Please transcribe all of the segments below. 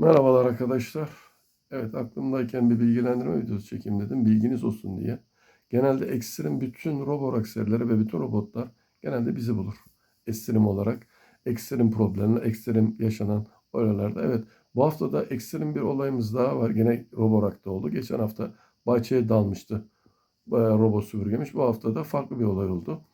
Merhabalar arkadaşlar. Evet aklımdayken bir bilgilendirme videosu çekeyim dedim. Bilginiz olsun diye. Genelde ekstrem bütün Roborock serileri ve bütün robotlar genelde bizi bulur. Ekstrem olarak ekstrem problemler, ekstrem yaşanan olaylarda. Evet bu hafta da ekstrem bir olayımız daha var. Gene Roborock'ta oldu. Geçen hafta bahçeye dalmıştı. Robot süpürgemiş. Bu hafta da farklı bir olay oldu.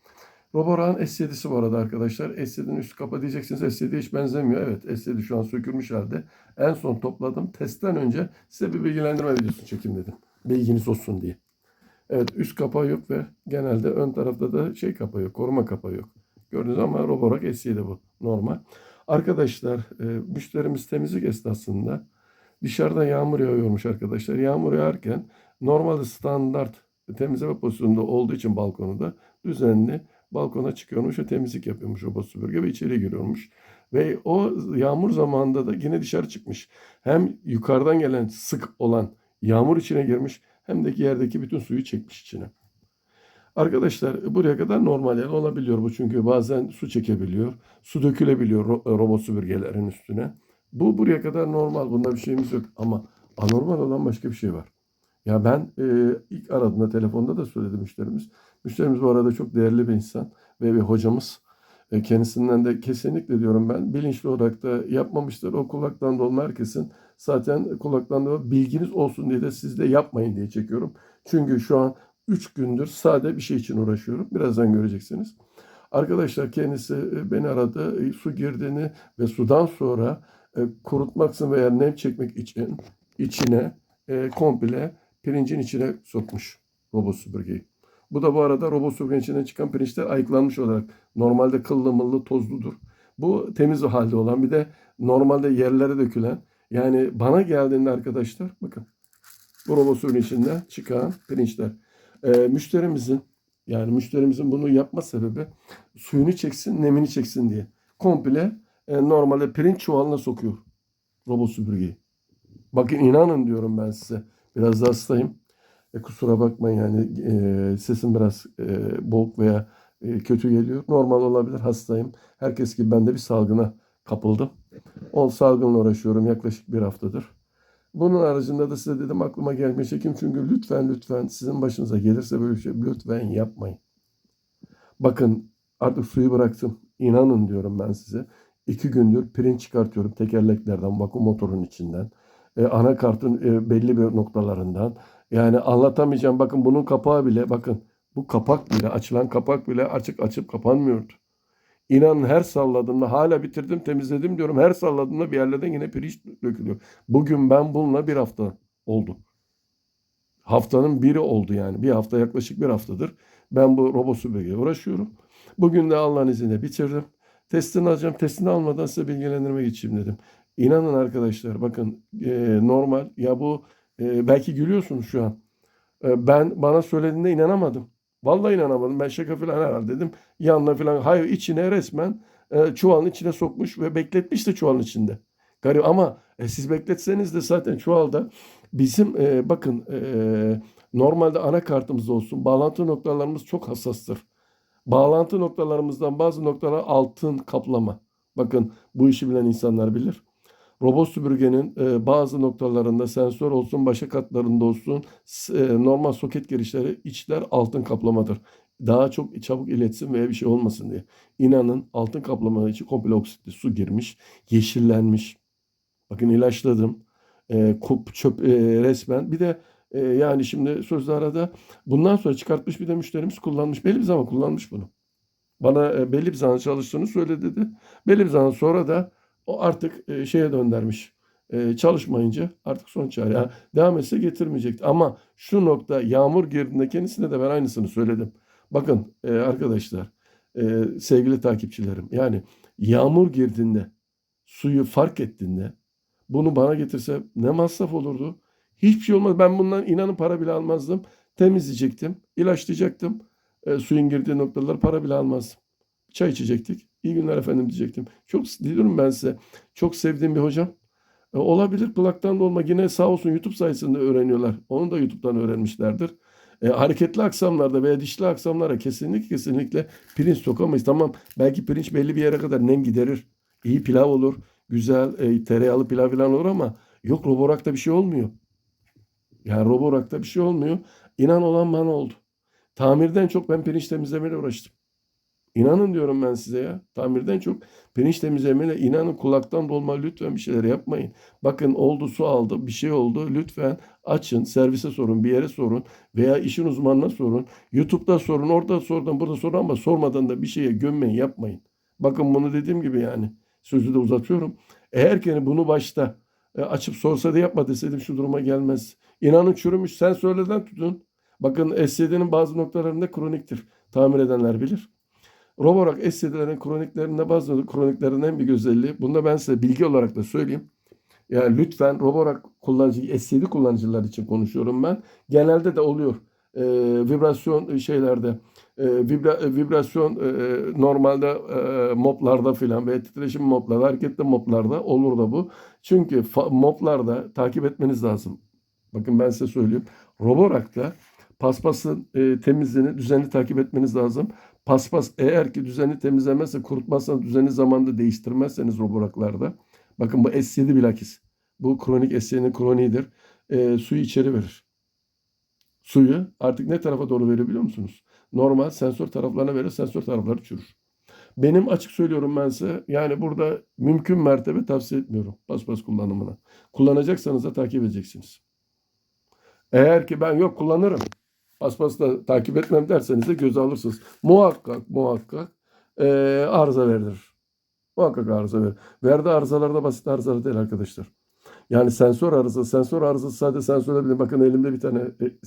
Roborok'un S7'si bu arada arkadaşlar. S7'nin üst kapağı diyeceksiniz. S7'ye hiç benzemiyor. Evet S7 şu an sökülmüş halde. En son topladım. Testten önce size bir bilgilendirme videosu çekeyim dedim. Bilginiz olsun diye. Evet üst kapağı yok ve genelde ön tarafta da şey kapağı yok. Koruma kapağı yok. Gördüğünüz ama Roborock S7 bu. Normal. Arkadaşlar e, müşterimiz temizlik esnasında dışarıda yağmur yağıyormuş arkadaşlar. Yağmur yağarken normalde standart temizleme pozisyonunda olduğu için balkonu da düzenli balkona çıkıyormuş ve temizlik yapıyormuş robot süpürge ve içeri giriyormuş. Ve o yağmur zamanında da yine dışarı çıkmış. Hem yukarıdan gelen sık olan yağmur içine girmiş hem de yerdeki bütün suyu çekmiş içine. Arkadaşlar buraya kadar normal yani olabiliyor bu çünkü bazen su çekebiliyor. Su dökülebiliyor ro- robot süpürgelerin üstüne. Bu buraya kadar normal. Bunda bir şeyimiz yok. Ama anormal olan başka bir şey var. Ya ben e, ilk aradığında telefonda da söyledi müşterimiz. Müşterimiz bu arada çok değerli bir insan ve bir hocamız. E, kendisinden de kesinlikle diyorum ben bilinçli olarak da yapmamıştır. O kulaktan dolma herkesin zaten kulaktan dolma bilginiz olsun diye de siz de yapmayın diye çekiyorum. Çünkü şu an 3 gündür sade bir şey için uğraşıyorum. Birazdan göreceksiniz. Arkadaşlar kendisi e, beni aradı. E, Su girdiğini ve sudan sonra kurutmak için veya nem çekmek için içine komple pirincin içine sokmuş robot süpürgeyi. Bu da bu arada robot süpürgenin içinden çıkan pirinçler ayıklanmış olarak normalde kıllı mıllı tozludur. Bu temiz o halde olan bir de normalde yerlere dökülen yani bana geldiğinde arkadaşlar bakın bu robot süpürgenin içinden çıkan pirinçler. E, müşterimizin yani müşterimizin bunu yapma sebebi suyunu çeksin, nemini çeksin diye. Komple e, normalde pirinç çuvalına sokuyor robot süpürgeyi. Bakın inanın diyorum ben size. Biraz da hastayım. E, kusura bakmayın yani e, sesim biraz e, boğuk veya e, kötü geliyor. Normal olabilir hastayım. Herkes gibi ben de bir salgına kapıldım. O salgınla uğraşıyorum yaklaşık bir haftadır. Bunun haricinde de size dedim aklıma gelmeye çekeyim. Çünkü lütfen lütfen sizin başınıza gelirse böyle bir şey lütfen yapmayın. Bakın artık suyu bıraktım. İnanın diyorum ben size. İki gündür pirinç çıkartıyorum tekerleklerden, vakum motorun içinden. E, anakartın e, belli bir noktalarından. Yani anlatamayacağım. Bakın bunun kapağı bile bakın bu kapak bile açılan kapak bile açık açıp kapanmıyordu. İnanın her salladığımda hala bitirdim temizledim diyorum. Her salladığımda bir yerlerden yine pirinç dökülüyor. Bugün ben bununla bir hafta oldu. Haftanın biri oldu yani. Bir hafta yaklaşık bir haftadır. Ben bu robot süpürgeyle uğraşıyorum. Bugün de Allah'ın izniyle bitirdim. Testini alacağım. Testini almadan size bilgilendirme geçeyim dedim. İnanın arkadaşlar bakın e, normal ya bu e, belki gülüyorsunuz şu an. E, ben bana söylediğinde inanamadım. Vallahi inanamadım. Ben şaka falan herhalde dedim. Yanına falan. Hayır içine resmen e, çuvalın içine sokmuş ve bekletmiş de çuvalın içinde. Garip ama e, siz bekletseniz de zaten çuvalda bizim e, bakın e, normalde anakartımız olsun bağlantı noktalarımız çok hassastır. Bağlantı noktalarımızdan bazı noktalar altın kaplama. Bakın bu işi bilen insanlar bilir. Robot süpürgenin e, bazı noktalarında sensör olsun, başa katlarında olsun e, normal soket girişleri içler altın kaplamadır. Daha çok çabuk iletsin veya bir şey olmasın diye. İnanın altın kaplama içi komple oksitli su girmiş, yeşillenmiş. Bakın ilaçladım. E, kup çöp e, resmen. Bir de e, yani şimdi sözlü arada bundan sonra çıkartmış bir de müşterimiz kullanmış. Belli bir zaman kullanmış bunu. Bana e, belli bir zaman çalıştığını söyledi dedi. Belli bir zaman sonra da o artık e, şeye döndürmüş. E, çalışmayınca artık son çare. Yani devam etse getirmeyecekti. Ama şu nokta yağmur girdiğinde kendisine de ben aynısını söyledim. Bakın e, arkadaşlar, e, sevgili takipçilerim. Yani yağmur girdiğinde, suyu fark ettiğinde bunu bana getirse ne masraf olurdu? Hiçbir şey olmaz. Ben bundan inanın para bile almazdım. Temizleyecektim, ilaçlayacaktım. E, suyun girdiği noktalar para bile almazdım. Çay içecektik. İyi günler efendim diyecektim. Çok diyorum ben size. Çok sevdiğim bir hocam. E, olabilir kulaktan dolma. Yine sağ olsun YouTube sayesinde öğreniyorlar. Onu da YouTube'dan öğrenmişlerdir. E, hareketli aksamlarda veya dişli aksamlara kesinlikle kesinlikle pirinç sokamayız. Tamam belki pirinç belli bir yere kadar nem giderir. İyi pilav olur. güzel e, tereyağlı pilav falan olur ama yok Roborak'ta bir şey olmuyor. Yani Roborak'ta bir şey olmuyor. İnan olan bana oldu. Tamirden çok ben pirinç temizlemeyle uğraştım. İnanın diyorum ben size ya. Tamirden çok pirinç temizlemeyle inanın kulaktan dolma lütfen bir şeyler yapmayın. Bakın oldu su aldı bir şey oldu lütfen açın servise sorun bir yere sorun veya işin uzmanına sorun. YouTube'da sorun orada sorun burada sorun ama sormadan da bir şeye gömmeyin yapmayın. Bakın bunu dediğim gibi yani sözü de uzatıyorum. Eğer ki bunu başta e, açıp sorsa da yapma deseydim şu duruma gelmez. İnanın çürümüş sensörlerden tutun. Bakın SSD'nin bazı noktalarında kroniktir. Tamir edenler bilir. Roborak SSD'lerin kroniklerinde bazı kroniklerin en büyük özelliği. Bunu da ben size bilgi olarak da söyleyeyim. Yani lütfen Roborak kullanıcı, SSD kullanıcılar için konuşuyorum ben. Genelde de oluyor. Ee, vibrasyon şeylerde, e, vibra, e, vibrasyon e, normalde e, moplarda filan ve titreşim moplarda, hareketli moplarda olur da bu. Çünkü moplarda takip etmeniz lazım. Bakın ben size söyleyeyim. Roborak'ta paspasın e, temizliğini düzenli takip etmeniz lazım. Paspas eğer ki düzenli temizlemezse, kurutmazsanız, düzenli zamanda değiştirmezseniz roboraklarda. Bakın bu S7 bilakis. Bu kronik S7'nin kroniğidir. E, suyu içeri verir. Suyu artık ne tarafa doğru veriyor biliyor musunuz? Normal sensör taraflarına verir, sensör tarafları çürür. Benim açık söylüyorum ben size. Yani burada mümkün mertebe tavsiye etmiyorum paspas kullanımını. Kullanacaksanız da takip edeceksiniz. Eğer ki ben yok kullanırım. Paspasla takip etmem derseniz de göze alırsınız. Muhakkak muhakkak eee arıza verir. Muhakkak arıza verir. Verdiği arızalar da basit arızalar değil arkadaşlar. Yani sensör arızası, sensör arızası sadece sensörde bile bakın elimde bir tane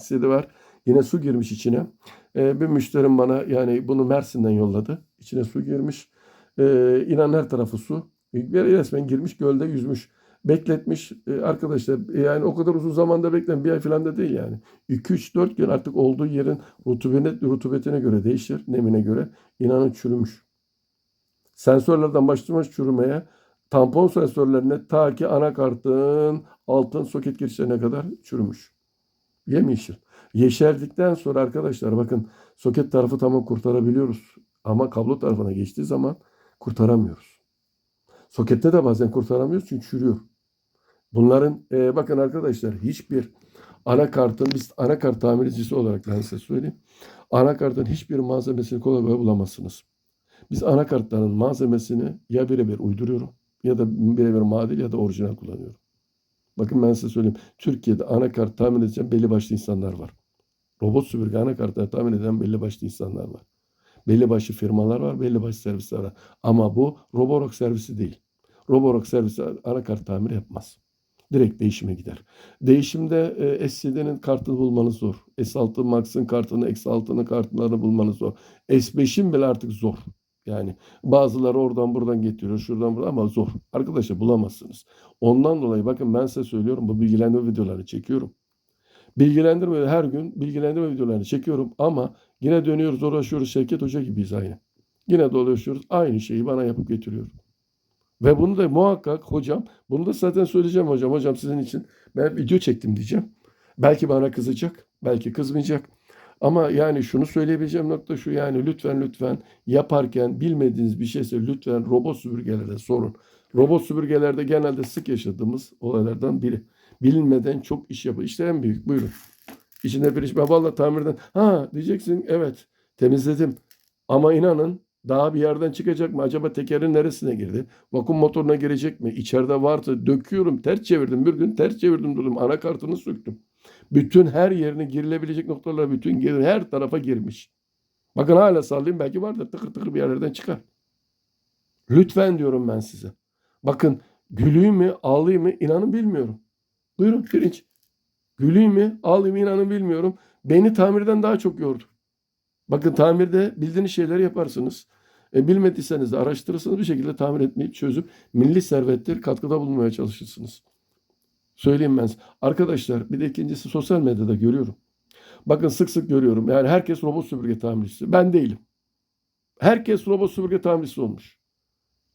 CD var. Yine su girmiş içine. Ee, bir müşterim bana yani bunu Mersin'den yolladı. İçine su girmiş. Ee, inan her tarafı su. Bir resmen girmiş gölde yüzmüş. Bekletmiş Ee, arkadaşlar e, yani o kadar uzun zamanda bekleyin bir ay falan da değil yani. 2-3-4 gün artık olduğu yerin rutubetine, rutubetine göre değişir. Nemine göre. İnanın çürümüş. Sensörlerden başlamış çürümeye tampon sensörlerine ta ki anakartın altın soket girişlerine kadar çürümüş. Yemyeşil. Yeşerdikten sonra arkadaşlar bakın soket tarafı tamam kurtarabiliyoruz. Ama kablo tarafına geçtiği zaman kurtaramıyoruz. Sokette de bazen kurtaramıyoruz çünkü çürüyor. Bunların e, bakın arkadaşlar hiçbir anakartın biz anakart tamircisi olarak ben size söyleyeyim. Anakartın hiçbir malzemesini kolay kolay bulamazsınız. Biz anakartların malzemesini ya birebir uyduruyorum ya da birebir madil ya da orijinal kullanıyorum. Bakın ben size söyleyeyim. Türkiye'de anakart tahmin edeceğim belli başlı insanlar var. Robot süpürge anakartları tahmin eden belli başlı insanlar var. Belli başlı firmalar var, belli başlı servisler var. Ama bu Roborock servisi değil. Roborock servisi anakart tamir yapmaz. Direkt değişime gider. Değişimde e, S7'nin kartını bulmanız zor. S6 Max'ın kartını, X6'nın kartlarını bulmanız zor. S5'in bile artık zor. Yani bazıları oradan buradan getiriyor, şuradan buradan ama zor. Arkadaşlar bulamazsınız. Ondan dolayı bakın ben size söylüyorum bu bilgilendirme videolarını çekiyorum. Bilgilendirme her gün bilgilendirme videolarını çekiyorum ama yine dönüyoruz uğraşıyoruz Şevket Hoca gibiyiz aynı. Yine dolaşıyoruz aynı şeyi bana yapıp getiriyor. Ve bunu da muhakkak hocam bunu da zaten söyleyeceğim hocam. Hocam sizin için ben video çektim diyeceğim. Belki bana kızacak, belki kızmayacak. Ama yani şunu söyleyebileceğim nokta şu yani lütfen lütfen yaparken bilmediğiniz bir şeyse lütfen robot süpürgelerde sorun. Robot süpürgelerde genelde sık yaşadığımız olaylardan biri. Bilinmeden çok iş yapıyor. İşte en büyük buyurun. İçinde bir iş. Valla tamirden ha diyeceksin evet temizledim. Ama inanın daha bir yerden çıkacak mı? Acaba tekerin neresine girdi? Vakum motoruna girecek mi? İçeride varsa döküyorum. Ters çevirdim. Bir gün ters çevirdim durdum. Anakartını söktüm. Bütün her yerine girilebilecek noktalara bütün gir, her tarafa girmiş. Bakın hala sallayayım belki vardır tıkır tıkır bir yerlerden çıkar. Lütfen diyorum ben size. Bakın güleyim mi ağlayayım mı inanın bilmiyorum. Buyurun pirinç. Güleyim mi ağlayayım inanın bilmiyorum. Beni tamirden daha çok yordu. Bakın tamirde bildiğiniz şeyleri yaparsınız. E, bilmediyseniz de araştırırsınız bir şekilde tamir etmeyi çözüp milli servettir katkıda bulunmaya çalışırsınız. Söyleyeyim ben size. Arkadaşlar bir de ikincisi sosyal medyada görüyorum. Bakın sık sık görüyorum. Yani herkes robot süpürge tamircisi. Ben değilim. Herkes robot süpürge tamircisi olmuş.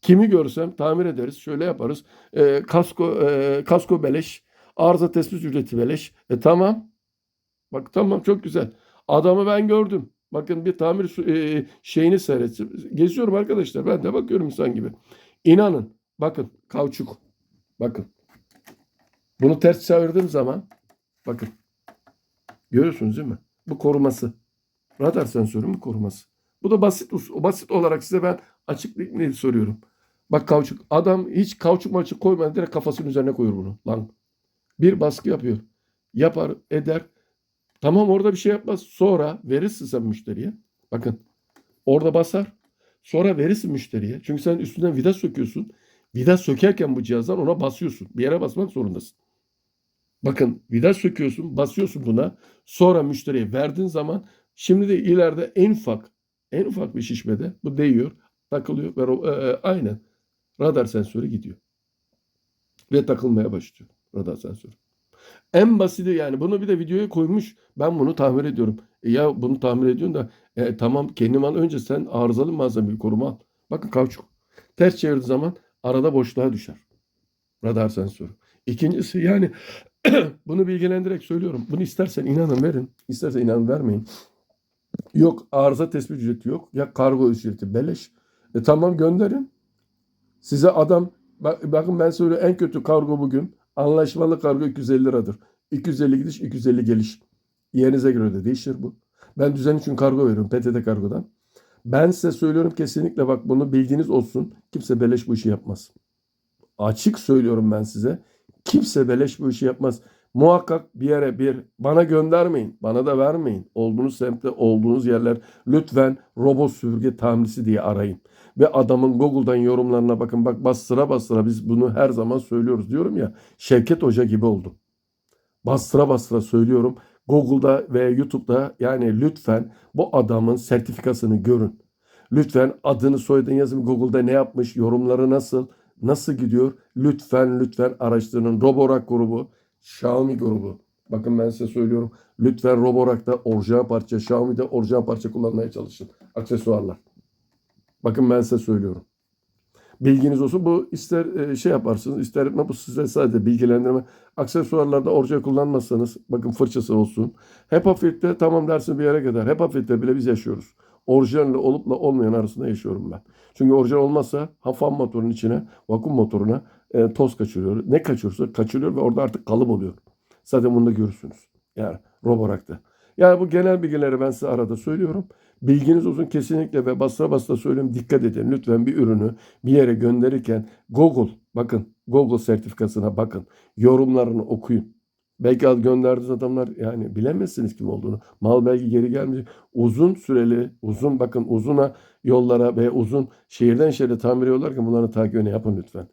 Kimi görsem tamir ederiz. Şöyle yaparız. E, kasko e, kasko beleş. Arıza tespit ücreti beleş. E tamam. Bak tamam çok güzel. Adamı ben gördüm. Bakın bir tamir e, şeyini seyrettim. Geziyorum arkadaşlar. Ben de bakıyorum insan gibi. İnanın bakın kauçuk. Bakın. Bunu ters çevirdiğim zaman bakın. Görüyorsunuz değil mi? Bu koruması. Radar sensörünün koruması. Bu da basit basit olarak size ben açıklıkla soruyorum. Bak kauçuk. Adam hiç kauçuk maçı koymadan direkt kafasının üzerine koyuyor bunu. Lan. Bir baskı yapıyor. Yapar, eder. Tamam orada bir şey yapmaz. Sonra verirsin sen müşteriye. Bakın. Orada basar. Sonra verirsin müşteriye. Çünkü sen üstünden vida söküyorsun. Vida sökerken bu cihazdan ona basıyorsun. Bir yere basmak zorundasın. Bakın vida söküyorsun, basıyorsun buna. Sonra müşteriye verdiğin zaman şimdi de ileride en ufak en ufak bir şişmede bu değiyor, takılıyor ve e, e, aynen radar sensörü gidiyor. Ve takılmaya başlıyor radar sensörü. En basiti yani bunu bir de videoya koymuş. Ben bunu tamir ediyorum. E ya bunu tamir ediyorsun da e, tamam kendim al önce sen arızalı malzemeyi koruma al. Bakın kauçuk. Ters çevirdiği zaman arada boşluğa düşer. Radar sensörü. İkincisi yani bunu bilgilendirerek söylüyorum. Bunu istersen inanın verin. istersen inanın vermeyin. Yok arıza tespit ücreti yok. Ya kargo ücreti beleş. E tamam gönderin. Size adam bak, bakın ben söylüyorum en kötü kargo bugün anlaşmalı kargo 250 liradır. 250 gidiş 250 geliş. Yerinize göre de değişir bu. Ben düzen için kargo veriyorum PTT kargodan. Ben size söylüyorum kesinlikle bak bunu bilginiz olsun. Kimse beleş bu işi yapmaz. Açık söylüyorum ben size. Kimse beleş bu işi yapmaz. Muhakkak bir yere bir bana göndermeyin. Bana da vermeyin. Olduğunuz semtte olduğunuz yerler lütfen robot süpürge tamircisi diye arayın. Ve adamın Google'dan yorumlarına bakın. Bak bastıra bastıra biz bunu her zaman söylüyoruz diyorum ya. Şevket Hoca gibi oldum. Bastıra bastıra söylüyorum. Google'da ve YouTube'da yani lütfen bu adamın sertifikasını görün. Lütfen adını soyadını yazın Google'da ne yapmış, yorumları nasıl, nasıl gidiyor. Lütfen lütfen araştırın. Roborak grubu, Xiaomi grubu. Bakın ben size söylüyorum. Lütfen Roborak'ta orijinal parça, Xiaomi'de orijinal parça kullanmaya çalışın. Aksesuarlar. Bakın ben size söylüyorum. Bilginiz olsun. Bu ister e, şey yaparsınız, ister etme. Bu size sadece bilgilendirme. Aksesuarlarda orijinal kullanmazsanız bakın fırçası olsun. HEPA filtre tamam dersin bir yere kadar. HEPA filtre bile biz yaşıyoruz. Orijinalle olupla olmayan arasında yaşıyorum ben. Çünkü orijinal olmazsa hafan motorun içine, vakum motoruna e, toz kaçırıyor. Ne kaçırıyorsa kaçırıyor ve orada artık kalıp oluyor. Zaten bunu da görürsünüz. Yani Roborak'ta. Yani bu genel bilgileri ben size arada söylüyorum. Bilginiz olsun kesinlikle ve basra basra söylüyorum. Dikkat edin. Lütfen bir ürünü bir yere gönderirken Google bakın Google sertifikasına bakın. Yorumlarını okuyun. Belki al gönderdiğiniz adamlar yani bilemezsiniz kim olduğunu. Mal belki geri gelmeyecek. Uzun süreli, uzun bakın uzuna yollara ve uzun şehirden şehre tamir yollarken bunların takibini yapın lütfen.